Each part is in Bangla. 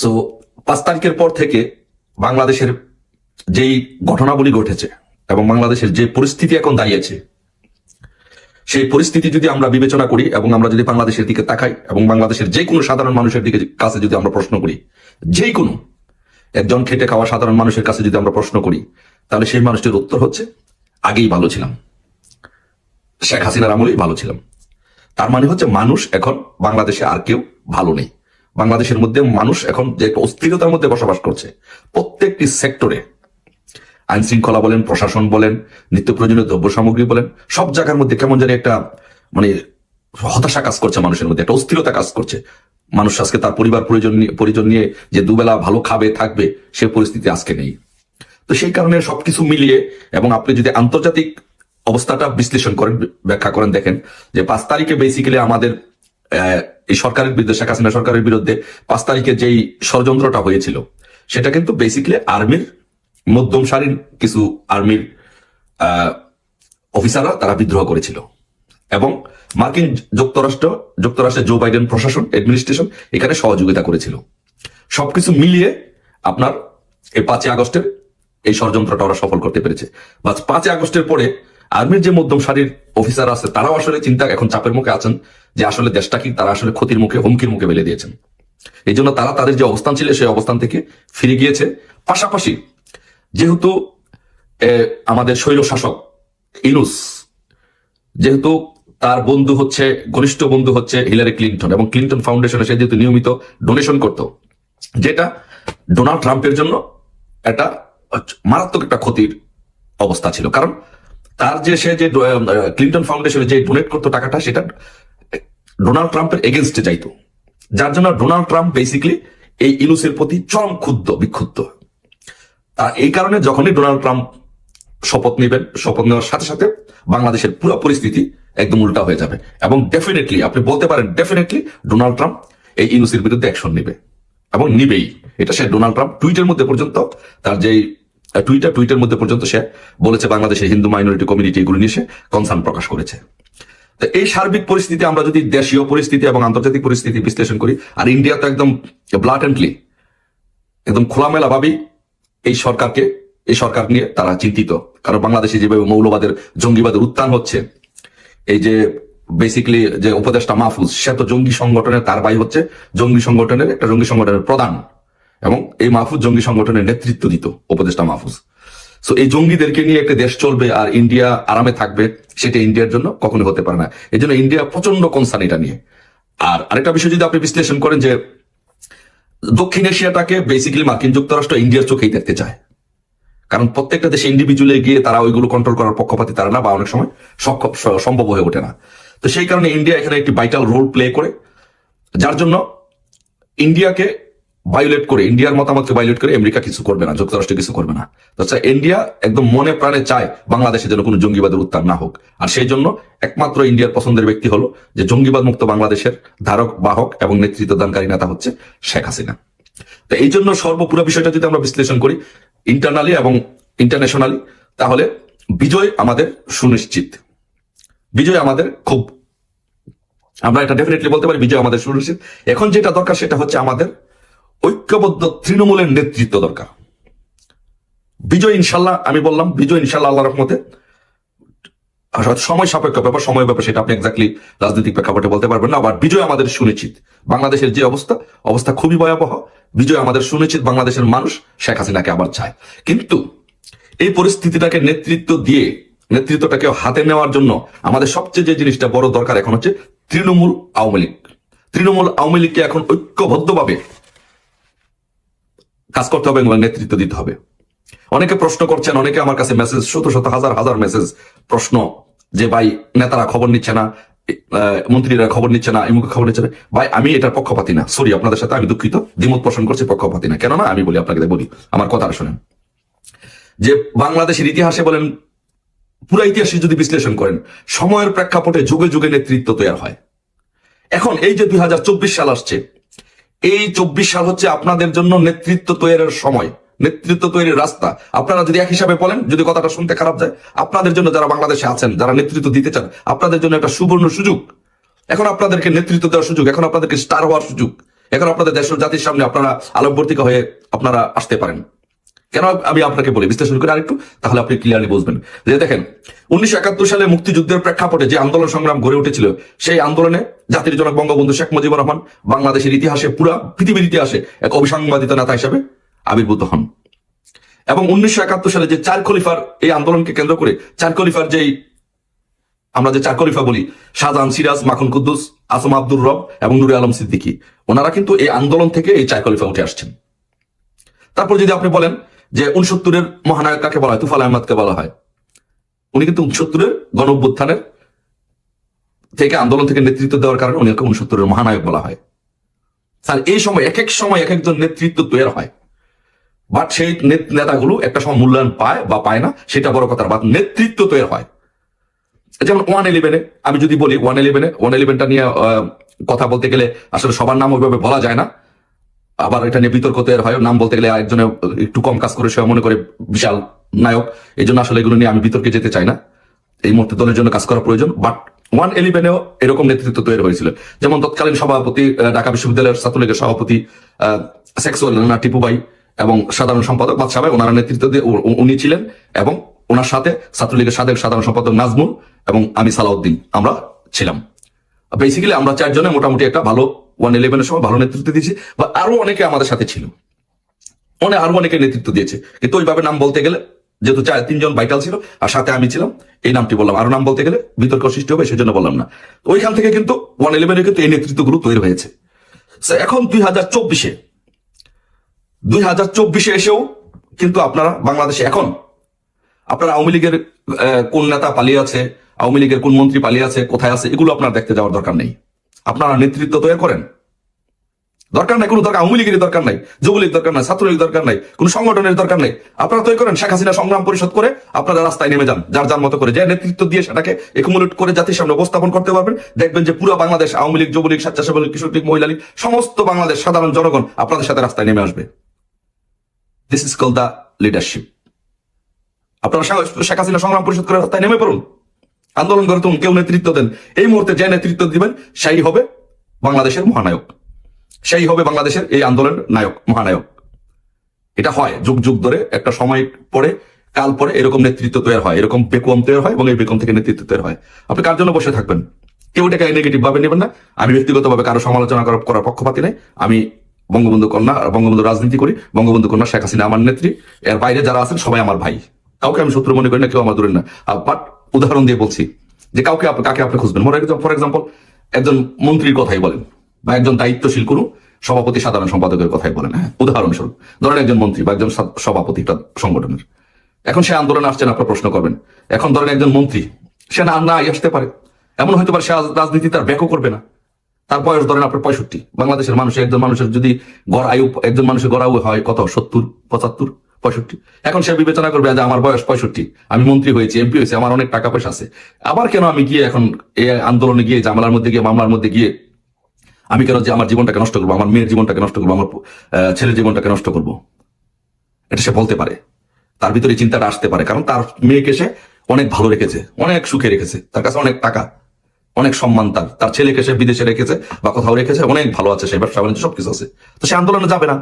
সো পাঁচ তারিখের পর থেকে বাংলাদেশের যেই ঘটনাবলী ঘটেছে এবং বাংলাদেশের যে পরিস্থিতি এখন দাঁড়িয়েছে, সেই পরিস্থিতি যদি আমরা বিবেচনা করি এবং আমরা যদি বাংলাদেশের দিকে তাকাই এবং বাংলাদেশের যে কোনো সাধারণ মানুষের দিকে কাছে যদি আমরা প্রশ্ন করি যে কোনো একজন খেটে খাওয়া সাধারণ মানুষের কাছে যদি আমরা প্রশ্ন করি, তাহলে সেই মানুষটির উত্তর হচ্ছে, আগেই ভালো ছিলাম। শেখ হাসিনার আমলেই ভালো ছিলাম। তার মানে হচ্ছে মানুষ এখন বাংলাদেশে আর কেউ ভালো নেই। বাংলাদেশের মধ্যে মানুষ এখন যে একটা অস্থিরতার মধ্যে বসবাস করছে, প্রত্যেকটি সেক্টরে আইন শৃঙ্খলা বলেন, প্রশাসন বলেন নিত্য প্রয়োজনীয় দ্রব্য সামগ্রী বলেন, সব জায়গার মধ্যে কেমন জানি একটা মানে হতাশা কাজ করছে মানুষের মধ্যে, একটা অস্থিরতা কাজ করছে। মানুষ আজকে তার পরিবার পরিজন পরিজন নিয়ে যে দুবেলা ভালো খাবে, থাকবে, সে পরিস্থিতি আজকে নেই। তো সেই কারণে সবকিছু মিলিয়ে এবং আপনি যদি আন্তর্জাতিক অবস্থাটা বিশ্লেষণ করেন, ব্যাখ্যা করেন, দেখেন যে পাঁচ তারিখে বেসিক্যালি আমাদের এই সরকারের বিরুদ্ধে, শেখ হাসিনা সরকারের বিরুদ্ধে পাঁচ তারিখে যেই ষড়যন্ত্রটা হয়েছিল, সেটা কিন্তু বেসিক্যালি আর্মির মধ্যম সারির কিছু আর্মির অফিসাররা তারা বিদ্রোহ করেছিল। এবং মার্কিন যুক্তরাষ্ট্র, যুক্তরাষ্ট্রের জো বাইডেন প্রশাসন অ্যাডমিনিস্ট্রেশন এখানে সহযোগিতা করেছিল। সবকিছু মিলিয়ে আপনার এই পাঁচই আগস্টের এই ষড়যন্ত্রটা ওরা সফল করতে পেরেছে। বা পাঁচই আগস্টের পরে আর্মির যে মধ্যম সারির অফিসার আছে, তারাও আসলে চিন্তা এখন চাপের মুখে আছেন যে আসলে দেশটা কি, তারা আসলে ক্ষতির মুখে, হুমকির মুখে ফেলে দিয়েছেন। এই জন্য তারা তাদের যে অবস্থান ছিল, সেই অবস্থান থেকে ফিরে গিয়েছে। পাশাপাশি যেহেতু আমাদের শৈল শাসক ইনুস, যেহেতু তার বন্ধু হচ্ছে, ঘনিষ্ঠ বন্ধু হচ্ছে হিলারি ক্লিন্টন এবং ক্লিন্টন ফাউন্ডেশনে সে যেহেতু নিয়মিত ডোনেশন করত, যেটা ডোনাল্ড ট্রাম্পের জন্য একটা মারাত্মক একটা ক্ষতির অবস্থা ছিল। কারণ তার যে সে যে ক্লিন্টন ফাউন্ডেশনে যে ডোনেট করতো টাকাটা, সেটা ডোনাল্ড ট্রাম্পের এগেনস্টে যাইতো। যার জন্য ডোনাল্ড ট্রাম্প বেসিকলি এই ইনুসের প্রতি চরম ক্ষুব্ধ, বিক্ষুব্ধ। আর এই কারণে যখনই ডোনাল্ড ট্রাম্প শপথ নেবেন, শপথ নেওয়ার সাথে সাথে বাংলাদেশের পুরো পরিস্থিতি একদম উল্টা হয়ে যাবে। এবং ডেফিনেটলি আপনি বলতে পারেন ডেফিনেটলি ডোনাল্ড ট্রাম্প এই ইনুসের বিরুদ্ধে অ্যাকশন নেবে। এবং নিবেই। এটা সে ডোনাল্ড ট্রাম্প টুইটের মধ্যে পর্যন্ত তার যে টুইটার টুইটের মধ্যে পর্যন্ত সে বলেছে বাংলাদেশের হিন্দু মাইনরিটি কমিউনিটি এগুলো নিয়ে সে কনসার্ন প্রকাশ করেছে। তো এই সার্বিক পরিস্থিতি আমরা যদি দেশীয় পরিস্থিতি এবং আন্তর্জাতিক পরিস্থিতি বিশ্লেষণ করি, আর ইন্ডিয়া তো একদম ব্লাটেন্টলি একদম খোলামেলা ভাবেই এই সরকারকে, এই সরকার নিয়ে তারা চিন্তিত। কারণ বাংলাদেশে যেভাবে মৌলবাদের, জঙ্গিবাদের উত্থান হচ্ছে, এই যে বেসিক্যালি যে উপদেষ্টা মাহফুজ, সে তো জঙ্গি সংগঠনের তার ভাই হচ্ছে। জঙ্গি সংগঠনের, একটা জঙ্গি সংগঠনের প্রধান। এবং এই মাহফুজ জঙ্গি সংগঠনের নেতৃত্ব দিত উপদেষ্টা মাহফুজ। সো এই জঙ্গিদেরকে নিয়ে একটা দেশ চলবে আর ইন্ডিয়া আরামে থাকবে, সেটা ইন্ডিয়ার জন্য কখনো হতে পারে না। এই জন্য ইন্ডিয়া প্রচণ্ড কনসার্ন এটা নিয়ে। আর আরেকটা বিষয় যদি আপনি বিশ্লেষণ করেন যে, দক্ষিণ এশিয়াটাকে বেসিক্যালি মার্কিন যুক্তরাষ্ট্র ইন্ডিয়ার চোখেই দেখতে চায়। কারণ প্রত্যেকটা দেশে ইন্ডিভিজুয়ালে গিয়ে তারা ওইগুলো কন্ট্রোল করার পক্ষপাতি তারা না, বা অনেক সময় সক্ষম, সম্ভব হয়ে ওঠে না। তো সেই কারণে ইন্ডিয়া এখানে একটি ভাইটাল রোল প্লে করে। যার জন্য ইন্ডিয়াকে ভায়োলেট করে ইন্ডিয়ার মতামতকে ভায়োলেট করে আমেরিকা কিছু করবে না, যুক্তরাষ্ট্র কিছু করবে না। আচ্ছা ইন্ডিয়া একদম মনে প্রাণে চায় বাংলাদেশে যেন কোনো জঙ্গিবাদের উত্থান না হোক। আর সেই জন্য একমাত্র ইন্ডিয়ার পছন্দের ব্যক্তি হলো যে জঙ্গিবাদ মুক্ত বাংলাদেশের ধারক, বাহক এবং নেতৃত্ব দানকারী নেতা হচ্ছে শেখ হাসিনা। তো এই জন্য সর্বপুরো বিষয়টা যদি আমরা বিশ্লেষণ করি ইন্টারনালি এবং ইন্টারন্যাশনালি তাহলে বিজয় আমাদের সুনিশ্চিত। বিজয় আমাদের খুব আমরা এটা ডেফিনেটলি বলতে পারি, বিজয় আমাদের সুনিশ্চিত। এখন যেটা দরকার সেটা হচ্ছে আমাদের ঐক্যবদ্ধ তৃণমূলের নেতৃত্ব দরকার। বিজয় ইনশাল্লাহ, আমি বললাম, বিজয় ইনশাল্লাহ আল্লাহ রহমতে সময় সাপেক্ষ ব্যাপার সময় ব্যাপার, সেটা আপনি এক্স্যাক্টলি রাজনৈতিক প্রেক্ষাপটে বলতে পারবেন না, আবার বিজয় আমাদের সুনিশ্চিত। বাংলাদেশের যে অবস্থা অবস্থা খুবই ভয়াবহ। বিজয় আমাদের সুনিশ্চিত, বাংলাদেশের মানুষ শেখ হাসিনাকে আবার চায়। কিন্তু এই পরিস্থিতিটাকে নেতৃত্ব দিয়ে নেতৃত্বটাকে হাতে নেওয়ার জন্য আমাদের সবচেয়ে যে জিনিসটা বড় দরকার এখন হচ্ছে তৃণমূল আওয়ামী লীগ। তৃণমূল আওয়ামী লীগকে এখন ঐক্যবদ্ধভাবে কাজ করতে হবে এবং নেতৃত্ব দিতে হবে। অনেকে প্রশ্ন করছেন, অনেকে আমার কাছে মেসেজ শত শত হাজার হাজার মেসেজ প্রশ্ন যে, ভাই, নেতারা খবর নিচ্ছে না মন্ত্রীরা খবর নিচ্ছে না এমুক খবর নিচ্ছে ভাই, আমি এটার পক্ষপাতি না। সরি আপনাদের সাথে আমি দুঃখিত। দ্বিমত পোষণ করছি পক্ষপাতি না। কেননা, আমি বলি, আপনাকে বলি, আমার কথা শোনেন। যে, বাংলাদেশের ইতিহাসে বলেন, পুরা ইতিহাসে যদি বিশ্লেষণ করেন, সময়ের প্রেক্ষাপটে যুগে যুগে নেতৃত্ব তৈরি হয়। এখন এই যে দুই হাজার চব্বিশ সাল আসছে এই চব্বিশ সাল হচ্ছে আপনাদের জন্য নেতৃত্ব তৈরির সময়, নেতৃত্ব তৈরির রাস্তা। আপনারা যদি এক হিসাবে বলেন, যদি কথাটা শুনতে খারাপ যায়, আপনাদের জন্য যারা বাংলাদেশে আছেন, যারা নেতৃত্ব দিতে চান, আপনাদের জন্য একটা সুবর্ণ সুযোগ। এখন আপনাদেরকে নেতৃত্ব দেওয়ার সুযোগ, এখন আপনাদেরকে স্টার হওয়ার সুযোগ। এখন আপনাদের দেশের জাতির সামনে আপনারা আলোকবর্তিকা হয়ে আপনারা আসতে পারেন। কেন আমি আপনাকে বলি, বিশ্লেষণ করে আরেকটু, তাহলে আপনি ক্লিয়ারলি বুঝবেন। যে দেখেন, উনিশশো একাত্তর সালে মুক্তিযুদ্ধের প্রেক্ষাপটে যে আন্দোলন সংগ্রাম গড়ে উঠেছিল, সেই আন্দোলনে জাতির জনক বঙ্গবন্ধু শেখ মুজিবুর রহমান বাংলাদেশের ইতিহাসে, পুরা পৃথিবীর ইতিহাসে এক অবিসংবাদিত নেতা হিসেবে আবির্ভূত হন। এবং উনিশশো একাত্তর সালে যে চার খলিফার এই আন্দোলনকে কেন্দ্র করে, চার খলিফার যেই, আমরা যে চার খলিফা বলি, শাহজাহান সিরাজ, মাখন কুদ্দুস, আসম আব্দুর রব এবং নুরে আলম সিদ্দিকী, ওনারা কিন্তু এই আন্দোলন থেকে এই চার খলিফা উঠে আসছেন। তারপর যদি আপনি বলেন যে উনসত্তরের মহানায়ক কাকে বলা হয়? তুফাল আহমদকে বলা হয়। উনি কিন্তু উনসত্তরের গণ অভ্যুত্থানের থেকে আন্দোলন থেকে নেতৃত্ব দেওয়ার কারণে উনিকে উনসত্তরের মহানায়ক বলা হয়। স্যার, এই সময় এক এক সময় এক একজন নেতৃত্ব তৈরি হয়। বাট সেই নেত- নেতাগুলো একটা সময় মূল্যায়ন পায় বা পায় না, সেটা বড় কথা বাট নেতৃত্ব তৈরি হয়। যেমন ওয়ান ইলেভেনে, আমি যদি বলি ওয়ান ইলেভেনে, ওয়ান ইলেভেনটা নিয়ে কথা বলতে গেলে আসলে সবার নাম ওইভাবে বলা যায় না। আবার এটা নিয়ে বিতর্ক তৈরি হয়। নাম বলতে গেলে একজনে একটু কম কাজ করে, সে মনে করে বিশাল নায়ক। এই জন্য আসলে এগুলো নিয়ে আমি বিতর্কে যেতে চাই না। এই মুহূর্তে দলের জন্য কাজ করা প্রয়োজন বাট ওয়ান ইলেভেনেও এরকম নেতৃত্ব তৈরি হয়েছিল। যেমন তৎকালীন সভাপতি ঢাকা বিশ্ববিদ্যালয়ের ছাত্রলীগের সভাপতি সেক্সুয়াল না টিপুবাই এবং সাধারণ সম্পাদক বাদশাহ ভাই ওনারা নেতৃত্ব দিয়ে উনি ছিলেন এবং ওনার সাথে ছাত্রলীগের সাথে সাধারণ সম্পাদক নাজমুল এবং আমি সালাউদ্দিন, আমরা ছিলাম। বেসিক্যালি আমরা চারজনে মোটামুটি একটা ভালো ওয়ান ইলেভেনের সময় ভালো নেতৃত্ব দিয়েছে, বা আরও অনেকে আমাদের সাথে ছিল। অনেক আরও অনেকে নেতৃত্ব দিয়েছে। কিন্তু ওইভাবে নাম বলতে গেলে, যেহেতু চার, তিনজন ভাইটাল ছিল, আর সাথে আমি ছিলাম, এই নামটি বললাম। আরও নাম বলতে গেলে বিতর্ক সৃষ্টি হবে, সেজন্য বললাম না। ওইখান থেকে কিন্তু ওয়ান ইলেভেনে কিন্তু এই নেতৃত্বগুলো তৈরি হয়েছে। এখন দুই হাজার চব্বিশে, দুই হাজার চব্বিশে এসেও কিন্তু আপনারা বাংলাদেশে এখন, আপনারা আওয়ামী লীগের কোন নেতা পালিয়ে আছে, আওয়ামী লীগের কোন মন্ত্রী পালিয়ে আছে, কোথায় আছে, এগুলো আপনার দেখতে যাওয়ার দরকার নেই। আপনারা নেতৃত্ব তৈরি করেন। দরকার নাই কোনো দরকার আওয়ামী লীগের দরকার নাই যুবলীগ দরকার নাই ছাত্রলীগ দরকার নাই কোনো সংগঠনের দরকার নাই। আপনারা তৈরি করেন শেখ হাসিনা সংগ্রাম পরিষদ করে আপনারা রাস্তায় নেমে যান যার যার মতো করে। যে নেতৃত্ব দিয়ে সেটাকে একুমুলেট করে জাতির সামনে উপস্থাপন করতে পারবেন দেখবেন যে পুরো বাংলাদেশ আওয়ামী লীগ যুবলীগ স্বেচ্ছাসেবক লীগ, কিশোর লীগ মহিলা লীগ সমস্ত বাংলাদেশ সাধারণ জনগণ আপনাদের সাথে রাস্তায় নেমে আসবে। This is call the leadership আপনারা শেখ হাসিনা সংগ্রাম পরিষদ করে রাস্তায় নেমে পড়ুন। আন্দোলন করে তুন কেউ নেতৃত্ব দেন। এই মুহূর্তে যে নেতৃত্ব দিবেন, সেই হবে বাংলাদেশের মহানায়ক। সেই হবে বাংলাদেশের এই আন্দোলনের নায়ক, মহানায়ক। এটা হয়, যুগ যুগ ধরে, একটা সময় পরে, কাল পরে এরকম নেতৃত্ব তৈরি হয়, এরকম বেকুম তৈরি হয় এবং এই বেকুম থেকে নেতৃত্ব তৈরি হয়। আপনি কার জন্য বসে থাকবেন? কেউ এটাকে নেগেটিভ ভাবে নেবেন না। আমি ব্যক্তিগতভাবে কারও সমালোচনা করার করার পক্ষপাতি নেই। আমি বঙ্গবন্ধু কন্যা, বঙ্গবন্ধু রাজনীতি করি। বঙ্গবন্ধু কন্যা শেখ হাসিনা আমার নেত্রী। এর বাইরে যারা আছেন, সবাই আমার ভাই। কাউকে আমি শত্রু মনে করি না, কেউ আমার দূরের না। বাট উদাহরণ দিয়ে বলছি যে কাউকে কাকে আপনি খুঁজবেন? মনে ফর এক্সাম্পল একজন মন্ত্রীর কথাই বলেন বা একজন দায়িত্বশীল কোনো সভাপতি সাধারণ সম্পাদকের কথাই বলেন হ্যাঁ? উদাহরণস্বরূপ, ধরেন একজন মন্ত্রী বা একজন সভাপতি একটা সংগঠনের। এখন সে আন্দোলনে আসছেন, আপনার প্রশ্ন করবেন, এখন ধরেন একজন মন্ত্রী, সে না না, আসতে পারে। এমন হয়তো পারে সে রাজনীতি তার ব্যাকও করবে না। তার বয়স ধরেন আপনার পঁয়ষট্টি। বাংলাদেশের মানুষের একজন মানুষের যদি গড় আয়ু একজন মানুষের গড় আয়ু হয় কত? সত্তর, পঁচাত্তর? পঁয়ষট্টি। এখন সে বিবেচনা করবে যে আমার বয়স পঁয়ষট্টি। আমি মন্ত্রী হয়েছি, এমপি হয়েছি, আমার অনেক টাকা পয়সা আছে। আবার কেন আমি গিয়ে এখন এই আন্দোলনে গিয়ে, জামালার মধ্যে গিয়ে, মামলার মধ্যে গিয়ে আমি কেন যে আমার জীবনটাকে নষ্ট করব, আমার মেয়ের জীবনটাকে নষ্ট করব, আমার ছেলের জীবনটাকে নষ্ট করব? এটা সে বলতে পারে। তার ভিতরে চিন্তাটা আসতে পারে। কারণ তার মেয়েকে সে অনেক ভালো রেখেছে, অনেক সুখে রেখেছে। তার কাছে অনেক টাকা, অনেক সম্মান তার। তার ছেলেকে সে বিদেশে রেখেছে বা কোথাও রেখেছে, অনেক ভালো আছে, সে ব্যবসা বাণিজ্য সবকিছু আছে। তো সে আন্দোলনে যাবে না।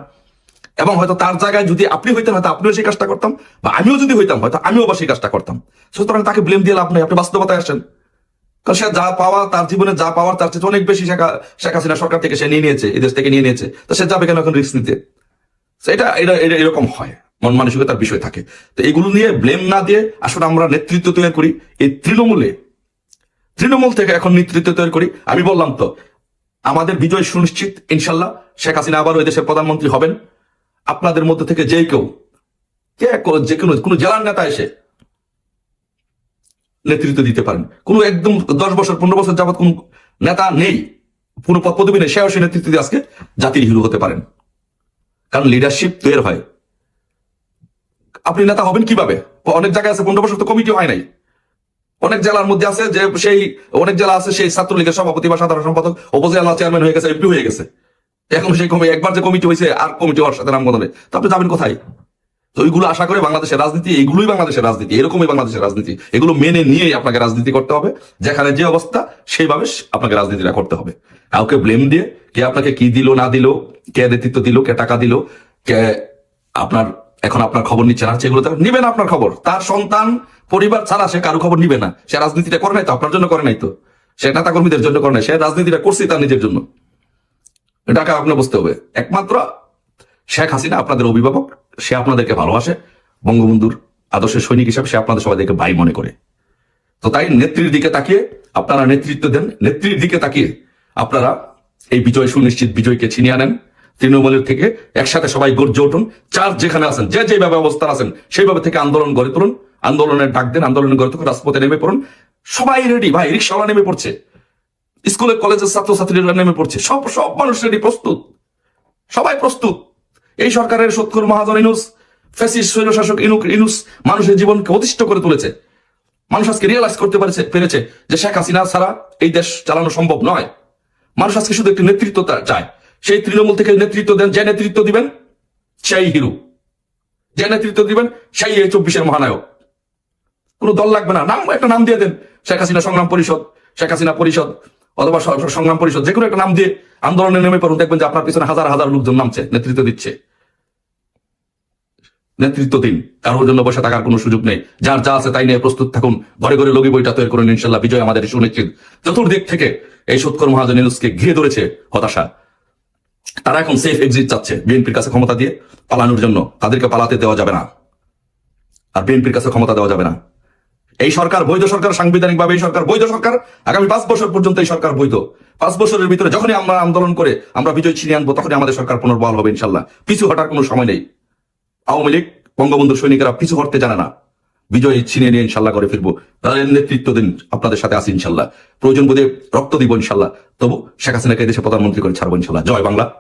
এবং হয়তো তার জায়গায় যদি আপনি হইতেন, হয়তো আপনিও সেই কাজটা করতাম, বা আমিও যদি হইতাম, হয়তো আমিও আবার সেই কাজটা করতাম। সুতরাং তাকে ব্লেম দিয়ে লাভ নেই, আপনি বাস্তবতায় আসেন। কারণ সে যা পাওয়া, তার জীবনে যা পাওয়ার, তার চেয়ে অনেক বেশি শেখ শেখ হাসিনা সরকার থেকে সে নিয়ে নিয়েছে এই দেশ থেকে নিয়ে নিয়েছে। তো সে যাবে কেন এখন রিস্ক নিতে? এটা এটা এরকম হয়। মন মানসিকতার বিষয় থাকে। তো এগুলো নিয়ে ব্লেম না দিয়ে আসলে আমরা নেতৃত্ব তৈরি করি। এই তৃণমূলে, তৃণমূল থেকে এখন নেতৃত্ব তৈরি করি। আমি বললাম তো, আমাদের বিজয় সুনিশ্চিত, ইনশাল্লাহ। শেখ হাসিনা আবার ওই দেশের প্রধানমন্ত্রী হবেন। আপনাদের মধ্যে থেকে যে কেউ যে কোনো কোনো জেলার নেতা এসে নেতৃত্ব দিতে পারেন। কোনো একদম দশ বছর, পনেরো বছর যাবত কোন নেতা নেই, কোনো পদ পদবী নেই, সেও সে নেতৃত্ব দিয়ে আজকে জাতির হিরো হতে পারেন। কারণ লিডারশিপ তৈরি হয়। আপনি নেতা হবেন কীভাবে? অনেক জায়গায় আছে, পনেরো বছর তো কমিটি হয় নাই। অনেক জেলার মধ্যে আছে যে সেই অনেক জেলা আছে সেই ছাত্রলীগের সভাপতি বা সাধারণ সম্পাদক, উপজেলা চেয়ারম্যান হয়ে গেছে এমপি হয়ে গেছে। এখন সেই কমি একবার যে কমিটি হয়েছে, আর কমিটি হওয়ার সাথে নাম বদলে তো আপনি যাবেন কোথায়? তো ওইগুলো আশা করে বাংলাদেশের রাজনীতি এগুলোই বাংলাদেশের রাজনীতি, এরকমই বাংলাদেশের রাজনীতি। এগুলো মেনে নিয়েই আপনাকে রাজনীতি করতে হবে। যেখানে যে অবস্থা, সেইভাবে আপনাকে রাজনীতিটা করতে হবে। কাউকে ব্লেম দিয়ে কে আপনাকে কি দিল, না দিল, কে নেতৃত্ব দিল, কে টাকা দিল, কে আপনার, এখন আপনার খবর নিচ্ছে, না সেগুলো তো নিবে না আপনার খবর। তার সন্তান, পরিবার ছাড়া সে কারও খবর নিবে না। সে রাজনীতিটা করে নাই তো, আপনার জন্য করে নাই তো। সে নেতা কর্মীদের জন্য করে নাই, সে রাজনীতিটা করছে তার নিজের জন্য। এটাকে আপনার বুঝতে হবে? একমাত্র শেখ হাসিনা আপনাদের অভিভাবক, সে আপনাদেরকে ভালোবাসে, বঙ্গবন্ধুর আদর্শের সৈনিক হিসাবে সে আপনাদের সবাইকে ভাই মনে করে। তো তাই নেত্রীর দিকে তাকিয়ে আপনারা নেতৃত্ব দেন, নেত্রীর দিকে তাকিয়ে আপনারা এই বিজয় সুনিশ্চিত বিজয়কে ছিনিয়ে আনেন। তৃণমূলের থেকে একসাথে সবাই গর্জে উঠুন। চার যেখানে আছেন, যে যেভাবে অবস্থান আছেন, সেইভাবে থেকে আন্দোলন গড়ে তুলুন। আন্দোলনের ডাক দেন আন্দোলন গড়ে তুলুন, রাজপথে নেমে পড়ুন। সবাই রেডি ভাই, রিক্সাওয়ালা নেমে পড়ছে। স্কুলে কলেজের ছাত্রছাত্রীরা নেমে পড়ছে। সব সব মানুষ রেডি প্রস্তুত। সবাই প্রস্তুত। এই সরকারের সত্তর মহাজন ইনুস ফেসিস স্বৈরশাসক ইনুক, ইনুস মানুষের জীবনকে অতিষ্ঠ করে তুলেছে। মানুষ আজকে রিয়েলাইজ করতে পারছে, পেরেছে যে শেখ হাসিনা ছাড়া এই দেশ চালানো সম্ভব নয়। মানুষ আজকে শুধু একটি নেতৃত্ব চায়। সেই তৃণমূল থেকে নেতৃত্ব দেন, যে নেতৃত্ব দিবেন, সেই হিরো। যে নেতৃত্ব দিবেন, সেই এই চব্বিশের মহানায়ক। কোনো দল লাগবে না। নাম একটা নাম দিয়ে দেন। শেখ হাসিনা সংগ্রাম পরিষদ, শেখ হাসিনা পরিষদ। অথবা সংগ্রাম পরিষদ যে কোনো একটা নাম দিয়ে আন্দোলনে নেমে পড়ুন, দেখবেন যে আপনার পিছনে হাজার হাজার লোকজন নামছে, নেতৃত্ব দিচ্ছে। নেতৃত্ব দিন, কারোর জন্য বসে থাকার কোনো সুযোগ নেই। যার যা আছে তাই নিয়ে প্রস্তুত থাকুন, ঘরে ঘরে লগি বইটা তৈরি করুন, ইনশাল্লাহ বিজয় আমাদের সুনিশ্চিত চতুর্দিক থেকে এই সৎকর মহাজন ইউনুসকে ঘিরে ধরেছে হতাশা। তারা এখন সেফ এক্সিট চাচ্ছে, বিএনপির কাছে ক্ষমতা দিয়ে পালানোর জন্য। তাদেরকে পালাতে দেওয়া যাবে না। আর বিএনপির কাছে ক্ষমতা দেওয়া যাবে না। এই সরকার বৈধ সরকার সাংবিধানিক ভাবে এই সরকার বৈধ সরকার, আগামী পাঁচ বছর পর্যন্ত এই সরকার বৈধ। পাঁচ বছরের ভিতরে যখনই আমরা আন্দোলন করে আমরা বিজয় ছিনিয়ে আনব, তখনই আমাদের সরকার পুনর্বহাল হবে ইনশাল্লাহ। পিছু হটার কোনো সময় নেই। আওয়ামী লীগ, বঙ্গবন্ধু সৈনিকেরা পিছু হটতে জানে না। বিজয় ছিনিয়ে নিয়ে ইনশাল্লাহ করে ফিরবো। তাদের নেতৃত্ব দিন, আপনাদের সাথে আসি ইনশাল্লাহ। প্রয়োজন বোধে রক্ত দিব ইনশাল্লাহ। তবু শেখ হাসিনাকে দেশে প্রধানমন্ত্রী করে ছাড়বো ইনশাল্লাহ। জয় বাংলা।